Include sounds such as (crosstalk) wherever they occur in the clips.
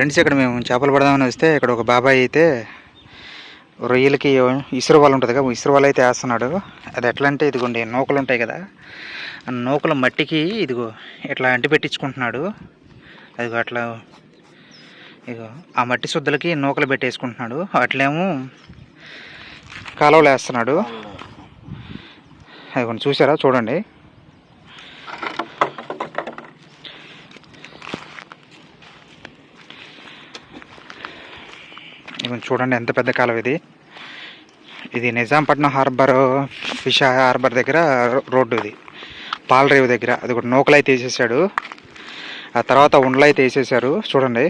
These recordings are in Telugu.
ఫ్రెండ్స్ ఇక్కడ మేము చేపలు పడదామని వస్తే ఇక్కడ ఒక బాబాయ్ అయితే రొయ్యలకి ఇసురు వాళ్ళు ఉంటుంది కదా ఇసురు వాళ్ళు అయితే వేస్తున్నాడు. అది ఎట్లా అంటే ఇదిగోండి నూకలు ఉంటాయి కదా ఆ నూకల మట్టికి ఇదిగో ఇట్లా అంటి పెట్టించుకుంటున్నాడు. అదిగో అట్లా ఇదిగో ఆ మట్టి శుద్ధలకి నూకలు పెట్టేసుకుంటున్నాడు. అట్లేమో కాలువలు వేస్తున్నాడు. అదిగోండి చూసారా? చూడండి. చూడండి ఎంత పెద్ద కాలువ ఇది. ఇది నిజాంపట్నం హార్బర్ ఫిష్ హార్బర్ దగ్గర రోడ్డు ఇది. పాలరేవు దగ్గర. అది కూడా నూకలు అయితే వేసేసాడు ఆ తర్వాత ఉండలు అయితే వేసేసారు చూడండి.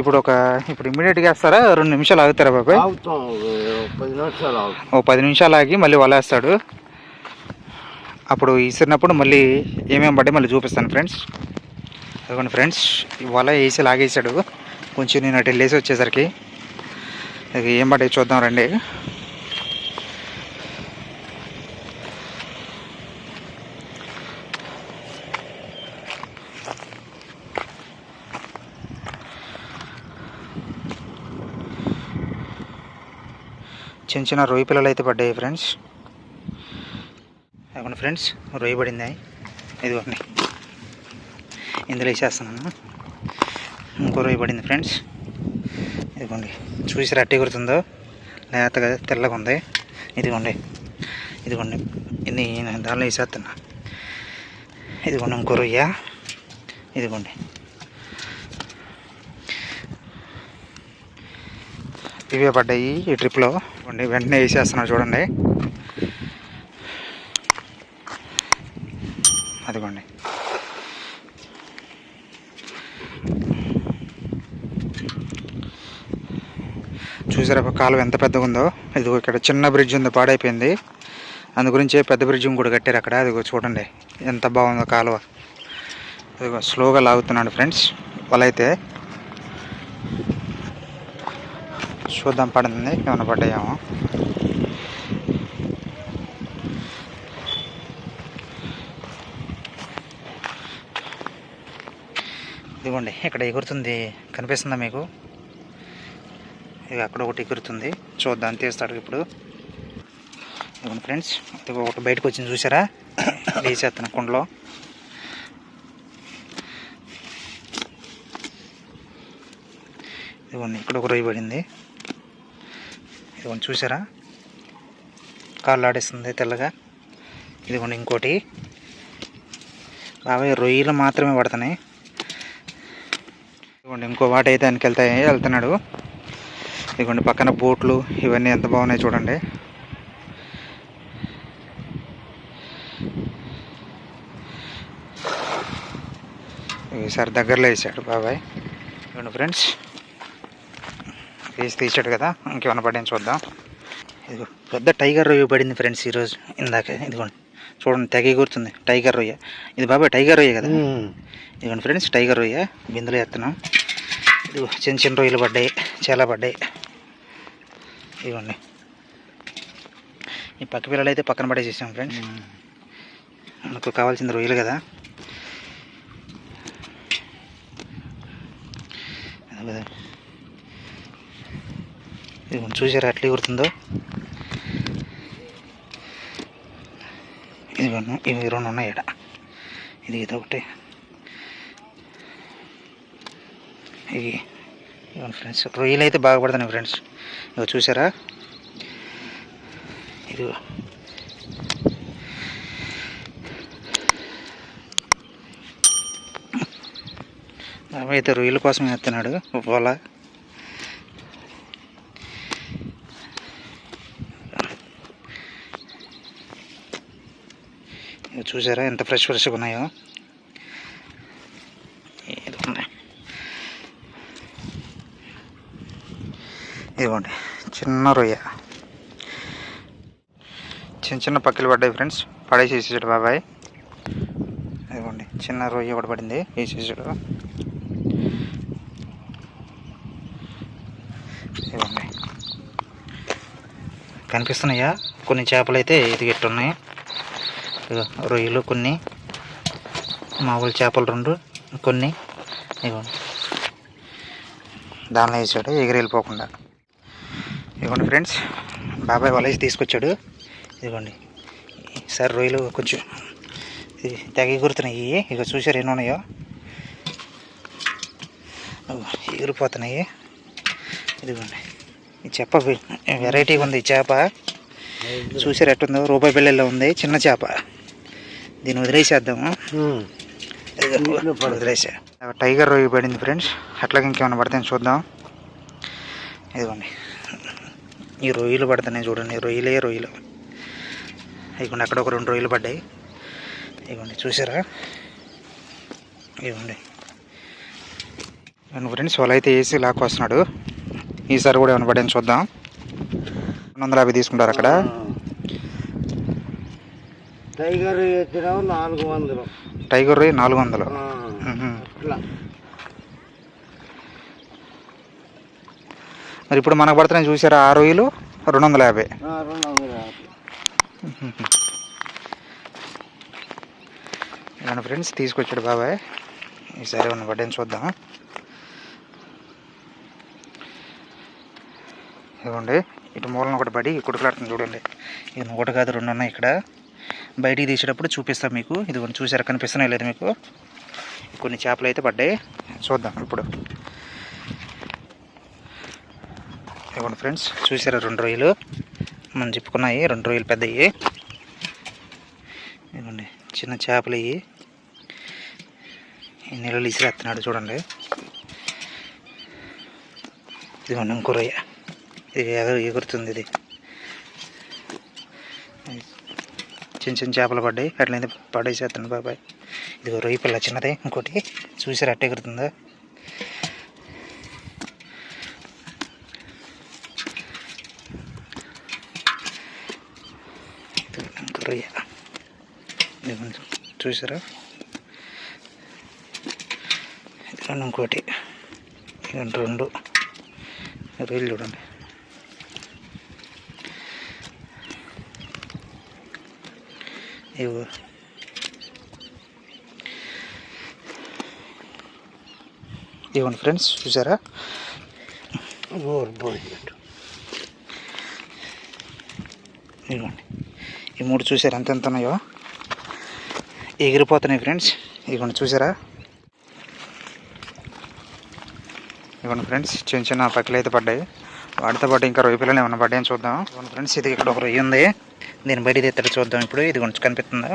ఇప్పుడు ఒక ఇప్పుడు ఇమ్మీడియట్గా వేస్తారా? రెండు నిమిషాలు ఆగుతారా బాబాయ్? ఓ పది నిమిషాలు ఆగి. మళ్ళీ వలేస్తాడు. అప్పుడు ఇసిరినప్పుడు మళ్ళీ ఏమేమి పడ్డాయి మళ్ళీ చూపిస్తాను ఫ్రెండ్స్. అదిగోండి ఫ్రెండ్స్. వల వేసి లాగేసాడు కొంచెం నేను అటు వెళ్ళేసి వచ్చేసరికి అది ఏం పడ్డాయి చూద్దాం రండి. చిన్న చిన్న రొయ్య పిల్లలు అయితే పడ్డాయి ఫ్రెండ్స్. అదిగోండి ఫ్రెండ్స్? రొయ్య పడింది? ఇదిగోండి. ఇందులో వేసేస్తున్నాను. ఇంకో పడింది ఫ్రెండ్స్. ఇదిగోండి చూసి రట్టి గుర్తుందో? లేతగా తెల్లగా ఉంది. ఇదిగోండి ఇదిగోండి ఇది నేను దానిలో వేసేస్తున్నా. ఇదిగోండి ఇంకో ఇదిగోండి. ఇవే పడ్డాయి ఈ ట్రిప్లో ఇవ్వండి వెంటనే వేసేస్తున్నా చూడండి. అదిగోండి. చూసారా కాలువ ఎంత పెద్దగా ఉందో. ఇదిగో ఇక్కడ చిన్న బ్రిడ్జ్ ఉంది పాడైపోయింది. అందు గురించి పెద్ద బ్రిడ్జ్ కూడా కట్టారు అక్కడ. అదిగో చూడండి ఎంత బాగుందో కాలువ. అదిగో స్లోగా లాగుతున్నాడు ఫ్రెండ్స్ వాళ్ళైతే చూద్దాం పడింది ఏమైనా పడ్డాయేమో. ఇదిగోండి ఇక్కడ ఎగురుతుంది. కనిపిస్తుందా మీకు? ఇక అక్కడ ఒకటి ఎగురుతుంది. చూద్దాం తీస్తాడు ఇప్పుడు. ఇదిగోండి ఫ్రెండ్స్ ఇదిగో ఒకటి బయటకు వచ్చింది చూసారా? (coughs) వేసేస్తాను కుండలో. ఇదిగోండి ఇక్కడ ఒక రొయ్య పడింది. ఇదిగోండి చూసారా? కాళ్ళు ఆడేస్తుంది తెల్లగా. ఇదిగోండి ఇంకోటి. బాబాయ్ రొయ్యలు మాత్రమే పడుతున్నాయి. ఇదిగోండి ఇంకో వాటి అయితే దానికి వెళ్తాయి వెళ్తున్నాడు. ఇదిగోండి పక్కన బోట్లు ఇవన్నీ ఎంత బాగున్నాయి చూడండి. ఈసారి దగ్గరలో వేసాడు బాబాయ్. ఇదిగోండి ఫ్రెండ్స్. వేసి తీసాడు కదా ఇంకేమైనా పడింది చూద్దాం. ఇదిగో పెద్ద టైగర్ రొయ్య పడింది ఫ్రెండ్స్ ఈరోజు ఇందాక. ఇదిగోండి చూడండి తెగ గుర్తుంది. టైగర్ రొయ్య. ఇది బాబాయ్ టైగర్ రొయ్య కదా? ఇదిగోండి ఫ్రెండ్స్ టైగర్ రొయ్య. బిందులో ఎత్తున్నాం ఇదిగో చిన్న చిన్న రొయ్యలు పడ్డాయి చాలా పడ్డాయి. ఇదిగోండి. ఈ పక్క పిల్లలు అయితే పక్కన పడేసేసాం ఫ్రెండ్స్. మనకు కావాల్సింది రొయ్యలు కదా. ఇదిగోండి చూసారా ఎట్లా ఎగురుతుందో ఇదిగోండి ఇవి రెండు ఉన్నాయి ఇక్కడ ఇది ఇది ఒకటి. ఇవి ఫ్రెండ్స్ రొయ్యలు అయితే బాగా పడుతున్నాయి ఫ్రెండ్స్. ఇగో చూసారా? ఇది అయితే రొయ్యల కోసం వేస్తున్నాడు వల చూసారా ఎంత ఫ్రెష్ ఫ్రెష్గా ఉన్నాయో ఇది ఉన్నాయి ఇదిగోండి చిన్న రొయ్య. చిన్న చిన్న పక్కలు పడ్డాయి ఫ్రెండ్స్. పడేసి వేసేసాడు బాబాయ్. ఇదిగోండి చిన్న రొయ్య ఒకటి పడింది. వేసేసాడు. ఇదిగోండి. కనిపిస్తున్నాయా? కొన్ని చేపలు అయితే ఎదిగెట్టున్నాయి రొయ్యలు కొన్ని. మామూలు చేపలు రెండు కొన్ని. ఇదిగోండి. దానిలో వేసాడు ఎగిరి వెళ్ళిపోకుండా ఇదిగోండి ఫ్రెండ్స్ బాబాయ్ వలేసి తీసుకొచ్చాడు. ఇదిగోండి. సార్ రొయ్యలు కొంచెం ఇది తెగ ఎగురుతున్నాయి. ఇక చూసారు ఎన్ని ఉన్నాయో? ఎగిరిపోతున్నాయి. ఇదిగోండి. ఈ చేప వెరైటీగా ఉంది చేప. చూసారు ఎట్టుందో? రూపాయి బిళ్ళల్లో ఉంది చిన్న చేప. దీన్ని వదిలేసేద్దాము. వదిలేసా. టైగర్ రొయ్య పడింది ఫ్రెండ్స్. అట్లాగే ఇంకేమైనా పడితే చూద్దాం. ఇదిగోండి. ఈ రొయ్యలు పడుతున్నాయి చూడండి రొయ్యలే రొయ్యలు. ఇదిగోండి అక్కడ ఒక రెండు రొయ్యలు పడ్డాయి. ఇదిగోండి చూసారా? ఇదిగోండి నేను ఫ్రెండ్స్ వాళ్ళు అయితే వేసి లాక్కొస్తున్నాడు. ఈసారి కూడా ఏమైనా పడని చూద్దాం. రెండు వందల యాభై తీసుకుంటారు అక్కడ. టైగర్ నాలుగు వందలు. టైగర్ నాలుగు వందలు ఆ, మ్మ్. అట్లా మరి ఇప్పుడు మనకు పడుతున్నాయి చూసారా ఆ రొయ్యలు రెండు వందల యాభై. ఇలాంటి ఫ్రెండ్స్ తీసుకొచ్చాడు బాబాయ్. ఈసారి ఉన్న పడ్డని చూద్దాం. ఇదిగోండి ఇటు మూలన ఒకటి పడి కుడుకులాడుతుంది చూడండి. ఇది ఒకటి కాదు రెండు ఉన్నాయి ఇక్కడ. బయటికి తీసేటప్పుడు చూపిస్తాం మీకు. ఇది కొన్ని చూసారా? కనిపిస్తున్నాయి లేదు మీకు. కొన్ని చేపలు అయితే పడ్డాయి. చూద్దాం ఇప్పుడు. ఇవ్వండి ఫ్రెండ్స్ చూసారా రెండు రొయ్యలు? మనం చెప్పుకున్నాయి రెండు రొయ్యలు పెద్దవి ఇదిగోండి చిన్న చేపలు ఇవి ఈ నీళ్ళు ఇసిరేస్తున్నాడు చూడండి. ఇదిగోండి ఇంకో రొయ్య. ఇది ఏదో ఎగురుతుంది ఇది. చిన్న చిన్న చేపలు పడ్డాయి అట్లయితే పడేసేస్తాను బాబాయ్. ఇదిగో రొయ్య పిల్ల చిన్నది ఇంకోటి. చూసారు అట్టే ఎగురుతుందా ఇదిగోండి ఇంకో రొయ్య ఇదిగోండి చూసారా? ఇదిగోండి ఇంకోటి. ఇదిగోండి రెండు. రొయ్యలు చూడండి. ఇవి ఇవ్వండి ఫ్రెండ్స్ చూసారా? ఇదిగోండి ఈ మూడు చూసారు ఎంత ఎంత ఉన్నాయో? ఎగిరిపోతున్నాయి ఫ్రెండ్స్. ఇదిగోండి చూసారా? ఇదిగోండి ఫ్రెండ్స్ చిన్న చిన్న పక్కలు అయితే పడ్డాయి. వాటితో పాటు ఇంకా రొయ్య పిల్లలు ఏమైనా పడ్డాయని చూద్దాం. ఇదిగోండి ఫ్రెండ్స్ ఇది ఇక్కడ ఒక రొయ్య ఉంది. దీని బయట ఎత్తడి చూద్దాం ఇప్పుడు. ఇది కొంచెం కనిపిస్తుందా?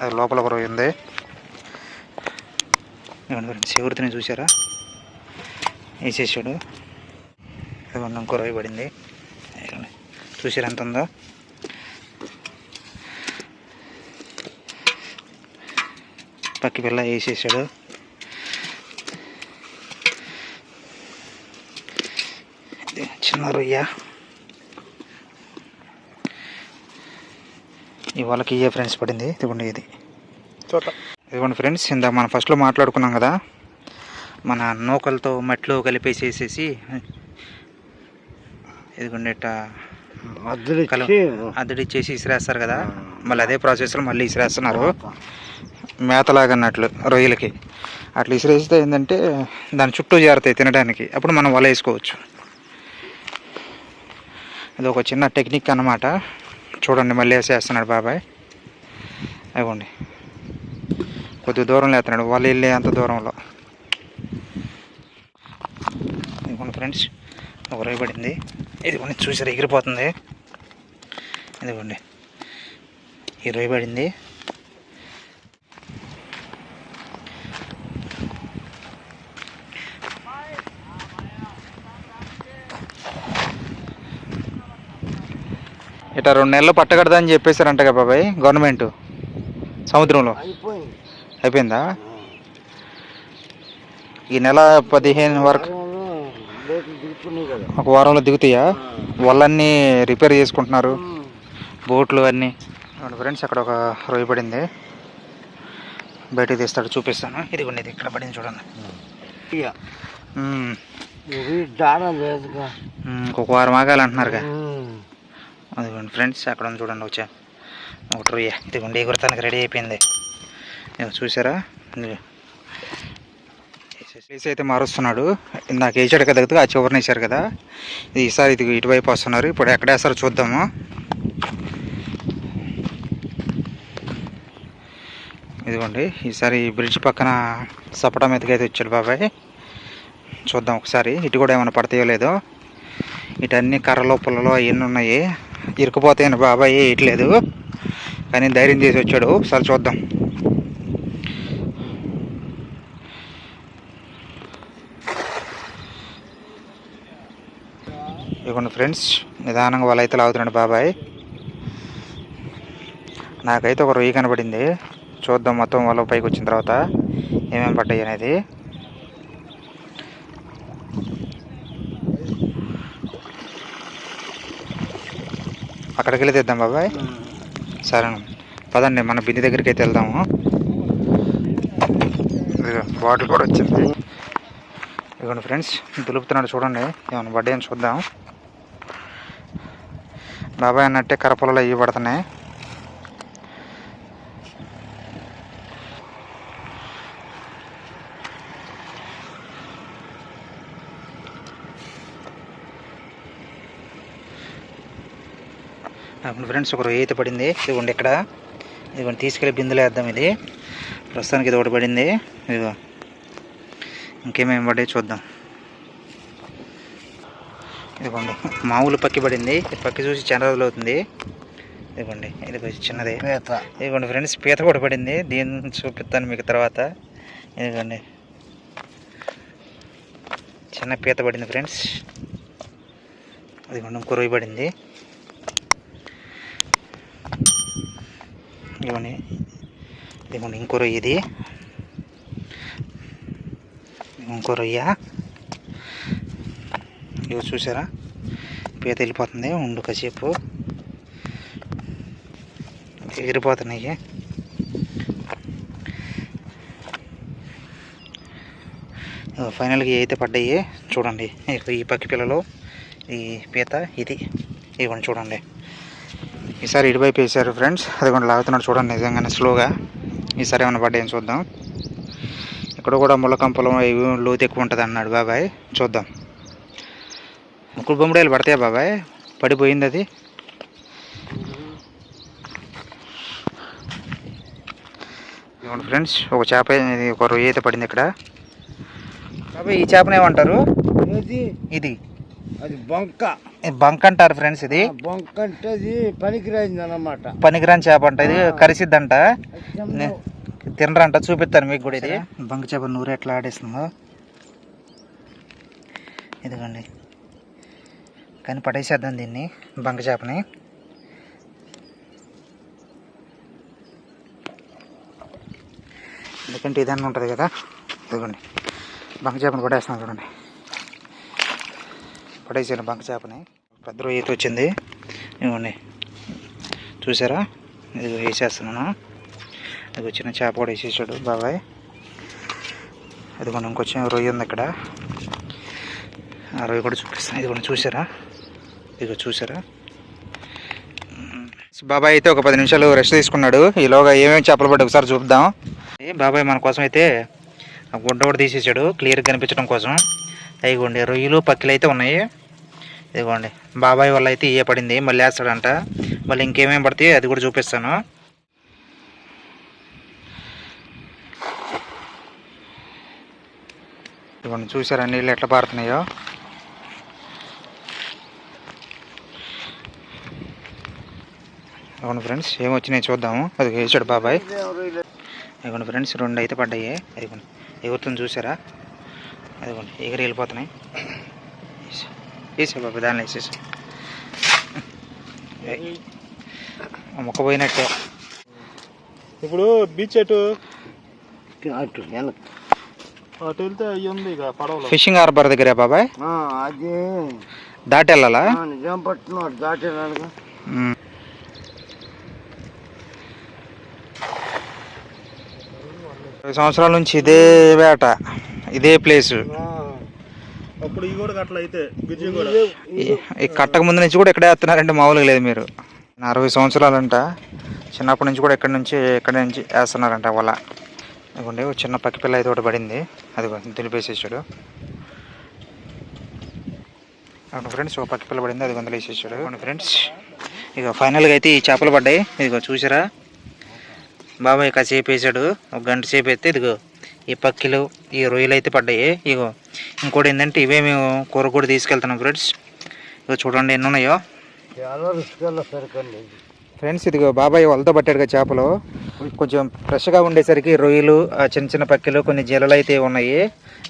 అది లోపల ఒక రొయ్య ఉంది. ఇదిగోండి ఫ్రెండ్స్ ఎవరితోనే చూసారా? వేసేసాడు. ఇదిగోండి ఇంకో రొయ్య పడింది. చూసారా చూసారు ఎంత ఉందో? పక్కి పిల్ల వేసేసాడు. చిన్న రొయ్య ఇవాళకి ఇయే ఫ్రెండ్స్ పడింది. ఇదిగోండి ఇది. ఇదిగోండి ఫ్రెండ్స్ ఇందా మనం ఫస్ట్లో మాట్లాడుకున్నాం కదా. మన నూకలతో మట్టిలో కలిపేసేసేసి ఇదిగోండి ఇట్ట అద్దెలు కల ఇచ్చి అద్దడి ఇచ్చేసి ఇసిరేస్తారు కదా. మళ్ళీ అదే ప్రాసెస్లో మళ్ళీ ఇసిరేస్తున్నారు. మేతలాగా అన్నట్లు రొయ్యలకి. అట్లా ఇసిరేస్తే ఏంటంటే దాని చుట్టూ జారుతాయి తినడానికి. అప్పుడు మనం వల వేసుకోవచ్చు. ఇది ఒక చిన్న టెక్నిక్ అన్నమాట. చూడండి మళ్ళీ వేసేస్తున్నాడు బాబాయ్. అవ్వండి కొద్ది దూరంలో వేస్తున్నాడు. వాళ్ళు వెళ్ళే అంత దూరంలో. ఇదిగోండి ఫ్రెండ్స్. ఒక రొయ్య పడింది. ఇదిగోండి చూసారు ఎగిరిపోతుంది. ఇదిగోండి. ఈ రొయ్య పడింది. ఇట్లా రెండు నెలలు పట్టకడదా అని చెప్పేశారంట కదా బాబాయ్ గవర్నమెంట్ సముద్రంలో. అయిపోయింది. ఈ నెల పదిహేను వరకు ఒక వారంలో దిగుతాయా? వాళ్ళన్నీ రిపేర్ చేసుకుంటున్నారు. బోట్లు అన్నీ. ఫ్రెండ్స్ అక్కడ ఒక రొయ్య పడింది. బయటకు తీస్తాడు చూపిస్తాను. ఇది ఇక్కడ పడింది చూడండి. ఇంకొక వారం ఆగాలి అంటున్నారుగా ఉమ్. అదిగోండి ఫ్రెండ్స్ అక్కడ ఉంది చూడండి వచ్చా. ఒకటి రొయ్య ఇదిగోండి ఎగురతానికి రెడీ అయిపోయింది. చూసారా? ఇదిగో. ప్లేస్ అయితే మారుస్తున్నాడు. ఇందాక వేసాడు కదా ఆ చివరిని వేసారు కదా. ఇది ఈసారి ఇది ఇటువైపు వస్తున్నారు. ఇప్పుడు ఎక్కడ వేస్తారో చూద్దాము. ఇదిగోండి ఈసారి బ్రిడ్జ్ పక్కన సపటా మీదకి అయితే వచ్చాడు బాబాయ్. చూద్దాం ఒకసారి. ఇటు కూడా ఏమైనా పడతాయో లేదో. ఇటన్నీ కర్రలో పుల్లలో అవన్నీ ఉన్నాయి. ఇరుకుపోతాయని బాబాయ్ వేయట్లేదు కానీ ధైర్యం చేసి వచ్చాడు. ఒకసారి చూద్దాం. ఇదిగోండి ఫ్రెండ్స్ నిదానంగా వాళ్ళు అయితే లాగుతున్నాడు బాబాయ్. నాకైతే ఒక రొయ్యి కనబడింది. చూద్దాం మొత్తం వాళ్ళ పైకి వచ్చిన తర్వాత ఏమేమి పడ్డాయి అనేది. అక్కడికి వెళ్ళి తెద్దాం బాబాయ్. సరే పదండి మన బింది దగ్గరికి అయితే వెళ్దాము బాటిల్ కూడా వచ్చింది. ఇదిగోండి ఫ్రెండ్స్ దులుపుతున్నాడు చూడండి. ఏమైనా పడ్డాయి అని చూద్దాం. బాబాయ్ అన్నట్టే కరపొలలో ఇవి పడుతున్నాయి. అప్పుడు ఫ్రెండ్స్ ఒక రొయ్య అయితే పడింది. ఇదిగోండి ఇక్కడ. ఇదిగోండి తీసుకెళ్ళి బిందులో వేద్దాం ఇది. ప్రస్తుతానికి ఇది ఒకటి పడింది. ఇదిగో. ఇంకేమేమి పడ్డాయి చూద్దాం. ఇదిగోండి మామూలు పక్కి పడింది. పక్కి చూసి చాలా రోజులు అవుతుంది. ఇదిగోండి ఇది కొంచెం చిన్నది. పీత. ఇదిగోండి ఫ్రెండ్స్ పీత కూడా పడింది. దీన్ని చూపిస్తాను మీకు తర్వాత. ఇదిగోండి. చిన్న పీత పడింది ఫ్రెండ్స్. ఇదిగోండి ఇంకో రొయ్య పడింది. ఇవన్నీ. ఇదిగోండి ఇంకో రొయ్య ఇది. ఇంకో రొయ్య. ఇవి చూసారా? పీత వెళ్ళిపోతుంది ఉండు కాసేపు. ఎగిరిపోతున్నాయి ఫైనల్గా అయితే పడ్డాయి. చూడండి ఈ పక్కి పిల్లలు ఈ పీత ఇది. ఇవ్వండి చూడండి. ఈసారి ఇటువైపు వేసారు ఫ్రెండ్స్. అది కూడా లాగుతున్నాడు చూడండి నిజంగానే స్లోగా. ఈసారి ఏమైనా పడ్డాయని చూద్దాం. ఇక్కడ కూడా ముళ్ళకంపలం ఇవి లోతు ఎక్కువ ఉంటుంది అన్నాడు బాబాయ్. చూద్దాం. ముక్కుడు బొమ్మడాయిలు పడతాయా బాబాయ్? పడిపోయింది అది. ఇదిగోండి ఫ్రెండ్స్ ఒక చేప ఇది ఒక రొయ్య అయితే పడింది ఇక్కడ. బాబాయ్ ఈ చేపను ఏమంటారు ఏది? ఇది. అది బొంక. బంక్ అంటారు ఫ్రెండ్స్ ఇది. బొంక అంటే అది పనికిరాయింది అన్నమాట పనికిరాని చేప అంట. ఇది కరిసిద్దంట. తినరంట చూపిస్తాను మీకు కూడా ఇది. బంక చేప నూరు ఎట్లా ఆడేస్తుందో ఇదిగోండి. కానీ పడేసేద్దాం దీన్ని బంక చేపని. ఎందుకంటే ఇదన్నీ ఉంటుంది కదా. ఇదిగోండి. బంక చేపని పడేస్తున్నాం చూడండి. పడేసాను బంక చేపని. పెద్ద రొయ్య అయితే వచ్చింది. ఇవ్వండి చూసారా? ఇది వేసేస్తున్నాను. అది వచ్చిన చేప కూడా వేసేసాడు బాబాయ్. అది మనం ఇంకొచ్చిన రొయ్య ఉంది ఇక్కడ. ఆ రొయ్య కూడా చూపిస్తాను. ఇది కూడా చూసారా? ఇదిగో చూసారా? బాబాయ్ అయితే ఒక పది నిమిషాలు రెస్ట్ తీసుకున్నాడు. ఈలోగా ఏమేమి చేపలు పడ్డా ఒకసారి చూద్దాం. బాబాయ్ మన కోసం అయితే ఆ గుడ్డ కూడా తీసేసాడు. క్లియర్గా కనిపించడం కోసం. అయిగోండి రొయ్యలు పక్కిలు అయితే ఉన్నాయి. ఇదిగోండి. బాబాయ్ వల్ల అయితే ఇయ్య పడింది మళ్ళీ వేస్తాడంట. మళ్ళీ ఇంకేమేమి పడితే అది కూడా చూపిస్తాను. ఇదిగోండి చూసారా నీళ్ళు ఎట్లా పారుతున్నాయో? అవును ఫ్రెండ్స్ ఏమొచ్చినాయి చూద్దాము. అది వేసాడు బాబాయ్. ఇదిగోండి ఫ్రెండ్స్ రెండు అయితే పడ్డాయి. అదిగోండి ఎగురుతుంది చూసారా? అదిగోండి ఎగిరి వెళ్ళిపోతున్నాయి. వేసా బాబాయ్ దానిలో వేసేసి మొక్క పోయినట్టే. ఇప్పుడు బీచ్ అటు వెనక అటు వెళ్తే అయ్యి ఉంది ఇక పడవలో. ఫిషింగ్ హార్బర్ దగ్గర బాబాయ్? ఆ, అది. దాటి వెళ్ళాలా అటు దాటేనాడుగా ఉమ్. ఇరవై సంవత్సరాల నుంచి ఇదే వేట ఇదే ప్లేస్. అప్పుడు ఈ కూడా అట్లా అయితే బ్రిడ్జి కూడా ఈ కట్టక ముందు నుంచి కూడా ఇక్కడే వేస్తున్నారంటే మామూలుగా లేదు మీరు. అరవై సంవత్సరాలంట. చిన్నప్పటి నుంచి కూడా ఇక్కడ నుంచి ఇక్కడ నుంచి వేస్తున్నారంట వాళ్ళ ఇదిగోండి ఒక చిన్న పక్కి పిల్ల అయితే ఒకటి పడింది. అది దులిపేసేసాడు. అవును ఫ్రెండ్స్ ఒక పక్కి పిల్ల పడింది. అది వందలేసేసాడు అవును ఫ్రెండ్స్. ఇక ఫైనల్గా అయితే ఈ చేపలు పడ్డాయి. ఇదిగో చూసారా? బాబాయ్ కాసేపు వేసాడు. ఒక గంట సేపు అయితే ఇదిగో. ఈ పక్కిలు ఈ రొయ్యలు అయితే పడ్డాయి. ఇగో ఇంకోటి ఏంటంటే ఇవే మేము కూర కూడా తీసుకెళ్తున్నాం ఫ్రెండ్స్. ఇగో చూడండి ఎన్ని ఉన్నాయో. ఫ్రెండ్స్ ఇదిగో బాబాయ్ వలతో పట్టాడు కదా చేపలు. కొంచెం ఫ్రెష్గా ఉండేసరికి రొయ్యలు ఆ చిన్న చిన్న పక్కిలు కొన్ని జీలలు అయితే ఉన్నాయి.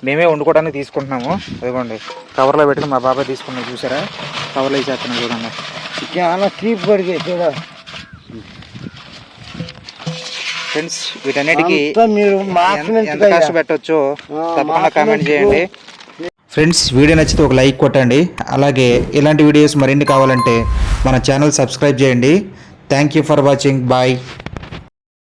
మేమే వండుకోవడానికి తీసుకుంటున్నాము. అదిగోండి కవర్లో పెట్టుకుని మా బాబాయ్ తీసుకున్నాం చూసారా? కవర్లో వేసేస్తున్నాం చూడండి. చాలా చీప్ పడిగాయి చూడ. ఫ్రెండ్స్ వీటన్నిటికీ ఎంత- తప్పకుండా కామెంట్ చేయండి. ఫ్రెండ్స్ వీడియో నచ్చితే ఒక లైక్ కొట్టండి. అలాగే ఇలాంటి వీడియోస్ మరిన్ని కావాలంటే మన ఛానల్ సబ్స్క్రైబ్ చేయండి. Thank you for watching bye